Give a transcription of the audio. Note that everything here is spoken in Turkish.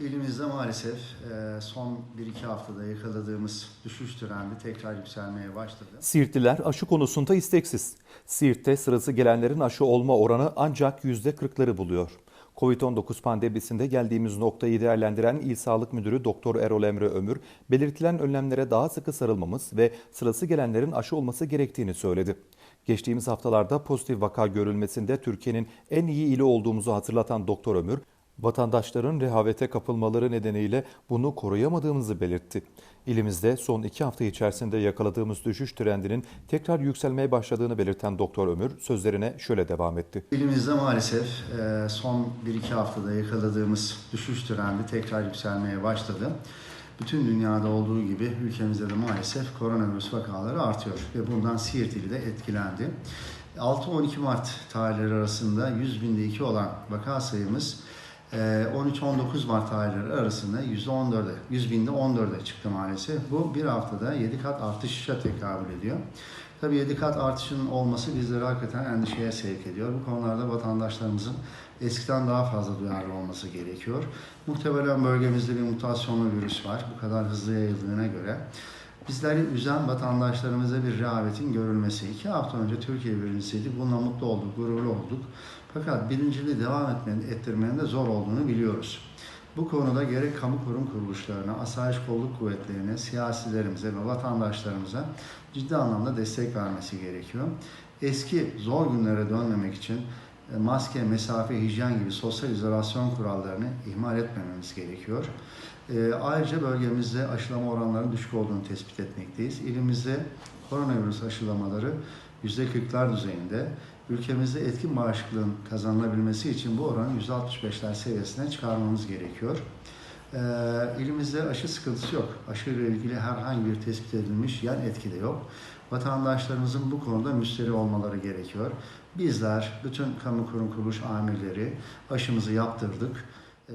İlimizde maalesef e, son 1-2 haftada yakaladığımız düşüş trendi tekrar yükselmeye başladı. Siirtliler aşı konusunda isteksiz. Siirt'te sırası gelenlerin aşı olma oranı ancak %40'ları buluyor. Covid-19 pandemisinde geldiğimiz noktayı değerlendiren İl Sağlık Müdürü Doktor Erol Emre Ömür, belirtilen önlemlere daha sıkı sarılmamız ve sırası gelenlerin aşı olması gerektiğini söyledi. Geçtiğimiz haftalarda pozitif vaka görülmesinde Türkiye'nin en iyi ili olduğumuzu hatırlatan Doktor Ömür, vatandaşların rehavete kapılmaları nedeniyle bunu koruyamadığımızı belirtti. İlimizde son iki hafta içerisinde yakaladığımız düşüş trendinin tekrar yükselmeye başladığını belirten Doktor Ömür sözlerine şöyle devam etti. İlimizde maalesef e, son 1-2 haftada yakaladığımız düşüş trendi tekrar yükselmeye başladı. Bütün dünyada olduğu gibi ülkemizde de maalesef koronavirüs vakaları artıyor ve bundan Siirt ili de etkilendi. 6-12 Mart tarihleri arasında 100 binde 2 olan vaka sayımız 13-19 Mart tarihleri arasında %14'e, 100 binde 14'e çıktı maalesef. Bu bir haftada 7 kat artışa tekabül ediyor. Tabii 7 kat artışının olması bizleri hakikaten endişeye sevk ediyor. Bu konularda vatandaşlarımızın eskiden daha fazla duyarlı olması gerekiyor. Muhtemelen bölgemizde bir mutasyonlu virüs var. Bu kadar hızlı yayıldığına göre. Bizleri üzen vatandaşlarımıza bir rehavetin görülmesi. İki hafta önce Türkiye birincisiydi. Bununla mutlu olduk, gururlu olduk. Fakat birinciliği devam etmenin, ettirmenin de zor olduğunu biliyoruz. Bu konuda gerek kamu kurum kuruluşlarına, asayiş kolluk kuvvetlerine, siyasilerimize ve vatandaşlarımıza ciddi anlamda destek vermesi gerekiyor. Eski zor günlere dönmemek için maske, mesafe, hijyen gibi sosyal izolasyon kurallarını ihmal etmememiz gerekiyor. E, ayrıca bölgemizde aşılama oranlarının düşük olduğunu tespit etmekteyiz. İlimizde koronavirüs aşılamaları %40'lar düzeyinde. Ülkemizde etkin bağışıklığın kazanılabilmesi için bu oranı %65'ler seviyesine çıkarmamız gerekiyor. Ee, ilimizde aşı sıkıntısı yok. Aşı ile ilgili herhangi bir tespit edilmiş yan etki de yok. Vatandaşlarımızın bu konuda müsteri olmaları gerekiyor. Bizler, bütün kamu kurum kuruluş amirleri aşımızı yaptırdık. Ee,